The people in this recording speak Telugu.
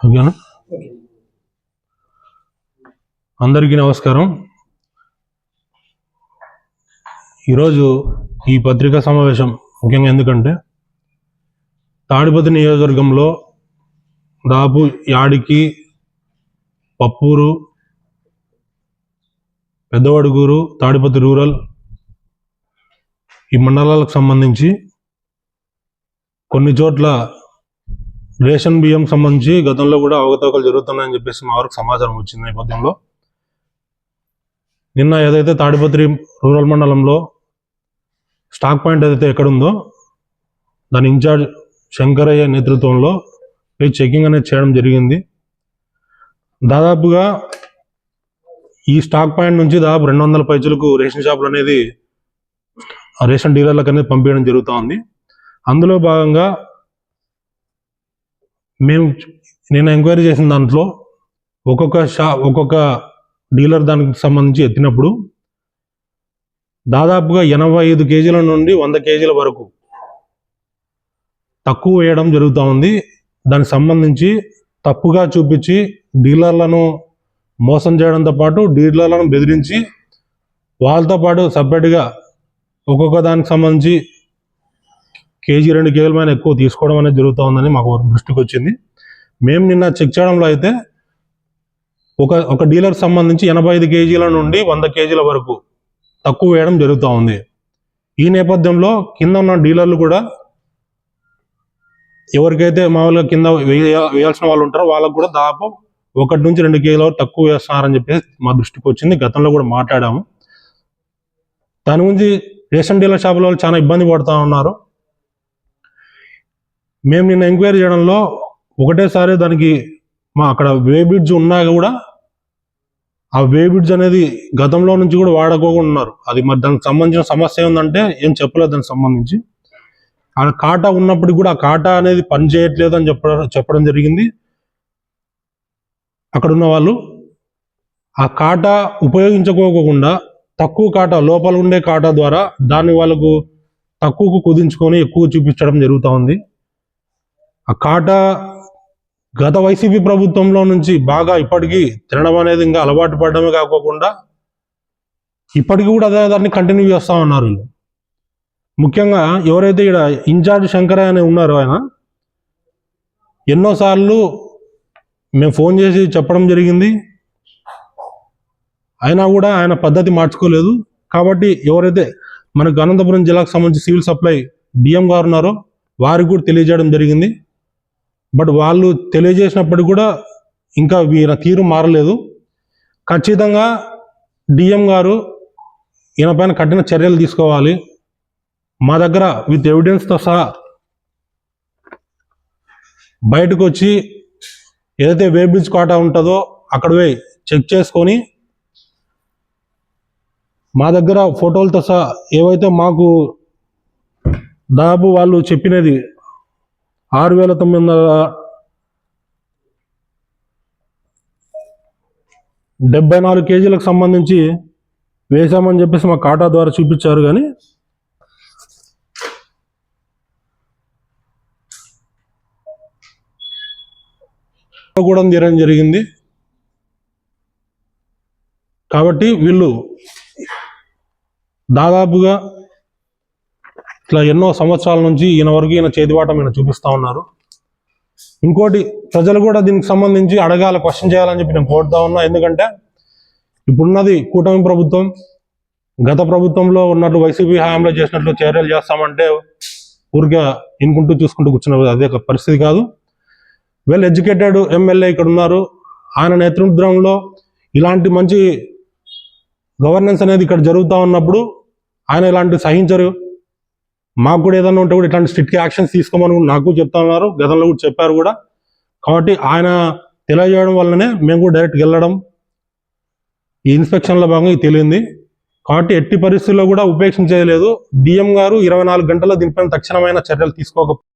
ఓకేనా? అందరికీ నమస్కారం. ఈరోజు ఈ పత్రికా సమావేశం ముఖ్యంగా ఎందుకంటే తాడిపత్రి నియోజకవర్గంలో దాపు యాడికి పప్పూరు పెద్దవడుగూరు తాడిపత్రి రూరల్ ఈ మండలాలకు సంబంధించి కొన్ని చోట్ల రేషన్ బియ్యం సంబంధించి గతంలో కూడా అవకతవకలు జరుగుతున్నాయని చెప్పేసి మా వరకు సమాచారం వచ్చింది నేపథ్యంలో. నిన్న ఏదైతే తాడిపత్రి రూరల్ మండలంలో స్టాక్ పాయింట్ ఏదైతే ఎక్కడుందో దాని ఇన్ఛార్జ్ శంకరయ్య నేతృత్వంలో పోయి చెకింగ్ అనేది చేయడం జరిగింది. దాదాపుగా ఈ స్టాక్ పాయింట్ నుంచి దాదాపు రెండు వందల పైచులకు రేషన్ షాపులు అనేది రేషన్ డీలర్లకు అనేది పంపించడం జరుగుతూ ఉంది. అందులో భాగంగా మేము నేను ఎంక్వైరీ చేసిన దాంట్లో ఒక్కొక్క షా ఒక్కొక్క డీలర్ దానికి సంబంధించి ఎత్తినప్పుడు దాదాపుగా ఎనభై ఐదు కేజీల నుండి వంద కేజీల వరకు తక్కువ వేయడం జరుగుతూ ఉంది. దానికి సంబంధించి తప్పుగా చూపించి డీలర్లను మోసం చేయడంతో పాటు డీలర్లను బెదిరించి వాళ్ళతో పాటు సపరేట్గా ఒక్కొక్క దానికి సంబంధించి కేజీ రెండు కేజీల పైన ఎక్కువ తీసుకోవడం అనేది జరుగుతూ ఉందని మాకు దృష్టికి వచ్చింది. మేము నిన్న చెక్ చేయడంలో అయితే ఒక ఒక డీలర్ సంబంధించి ఎనభై ఐదు కేజీల నుండి వంద కేజీల వరకు తక్కువ వేయడం జరుగుతూ ఉంది. ఈ నేపథ్యంలో కింద ఉన్న డీలర్లు కూడా ఎవరికైతే మామూలుగా కింద వేయ వేయాల్సిన వాళ్ళు ఉంటారో వాళ్ళకు కూడా దాదాపు ఒకటి నుంచి రెండు కేజీల వరకు తక్కువ వేస్తున్నారని చెప్పేసి మా దృష్టికి వచ్చింది. గతంలో కూడా మాట్లాడాము. దాని గురించి రేషన్ డీలర్ షాపుల వాళ్ళు చాలా ఇబ్బంది పడుతూ ఉన్నారు. మేము నిన్న ఎంక్వైరీ చేయడంలో ఒకటేసారి దానికి మా అక్కడ వే బ్రిడ్జ్ ఉన్నా కూడా ఆ వే బ్రిడ్జ్ అనేది గతంలో నుంచి కూడా వాడుకోకుండా ఉన్నారు అది మరి దానికి సంబంధించిన సమస్య ఏంటంటే ఏం చెప్పలేదు దానికి సంబంధించి. ఆ కాటా ఉన్నప్పటికి కూడా ఆ కాటా అనేది పని చేయట్లేదు అని చెప్పడం చెప్పడం జరిగింది. అక్కడ ఉన్న వాళ్ళు ఆ కాటా ఉపయోగించుకోకుండా తక్కువ కాటా లోపల ఉండే కాటా ద్వారా దాన్ని వాళ్ళకు తక్కువకు కుదించుకొని ఎక్కువ చూపించడం జరుగుతూ ఉంది. ఆ కాటా గత వైసీపీ ప్రభుత్వంలో నుంచి బాగా ఇప్పటికీ తినడం అనేది ఇంకా అలవాటు పడడమే కాకోకుండా ఇప్పటికీ కూడా అదే దాన్ని కంటిన్యూ చేస్తూ ఉన్నారు వీళ్ళు. ముఖ్యంగా ఎవరైతే ఇక్కడ ఇన్ఛార్జ్ శంకరయ్య అని ఉన్నారో ఆయన ఎన్నోసార్లు మేము ఫోన్ చేసి చెప్పడం జరిగింది. అయినా కూడా ఆయన పద్ధతి మార్చుకోలేదు. కాబట్టి ఎవరైతే మనకు అనంతపురం జిల్లాకు సంబంధించి సివిల్ సప్లై డిఎం గారు ఉన్నారో వారికి కూడా తెలియజేయడం జరిగింది. బట్ వాళ్ళు తెలియజేసినప్పటికీ కూడా ఇంకా వీళ్ళ తీరు మారలేదు. ఖచ్చితంగా డిఎం గారు ఈయన పైన కఠిన చర్యలు తీసుకోవాలి. మా దగ్గర విత్ ఎవిడెన్స్తో సహా బయటకు వచ్చి ఏదైతే వే బ్రిడ్జ్ కోటా ఉంటుందో అక్కడ పోయి చెక్ చేసుకొని మా దగ్గర ఫోటోలతో సహా ఏవైతే మాకు దాదాపు వాళ్ళు చెప్పినది ఆరు వేల తొమ్మిది వందల డెబ్బై నాలుగు కేజీలకు సంబంధించి వేశామని చెప్పేసి మా కాటా ద్వారా చూపించారు కానీ కూడా తీయడం జరిగింది. కాబట్టి వీళ్ళు దాదాపుగా ఇట్లా ఎన్నో సంవత్సరాల నుంచి ఈయన వరకు ఈయన చేతివాటం ఈయన చూపిస్తా ఉన్నారు. ఇంకోటి ప్రజలు కూడా దీనికి సంబంధించి అడగాల క్వశ్చన్ చేయాలని చెప్పి నేను కోరుతా ఉన్నా. ఎందుకంటే ఇప్పుడున్నది కూటమి ప్రభుత్వం గత ప్రభుత్వంలో ఉన్నట్లు వైసీపీ హయాంలో చేసినట్లు చర్యలు చేస్తామంటే ఊరికే ఇనుకుంటూ చూసుకుంటూ కూర్చున్న అదే పరిస్థితి కాదు. వెల్ ఎడ్యుకేటెడ్ ఎమ్మెల్యే ఇక్కడ ఉన్నారు. ఆయన నేతృత్వంలో ఇలాంటి మంచి గవర్నెన్స్ అనేది ఇక్కడ జరుగుతూ ఉన్నప్పుడు ఆయన ఇలాంటి సహించరు. మాకు కూడా ఏదైనా ఉంటే కూడా ఇట్లాంటి స్ట్రిక్ట్ యాక్షన్స్ తీసుకోమని నాకు చెప్తా ఉన్నారు గతంలో కూడా చెప్పారు కూడా. కాబట్టి ఆయన తెలియజేయడం వల్లనే మేము కూడా డైరెక్ట్ వెళ్ళడం ఈ ఇన్స్పెక్షన్లో భాగంగా ఇది తెలియంది. కాబట్టి ఎట్టి పరిస్థితుల్లో కూడా ఉపేక్షించలేదు డిఎం గారు ఇరవై నాలుగు గంటల దీనిపైన తక్షణమైన చర్యలు తీసుకోక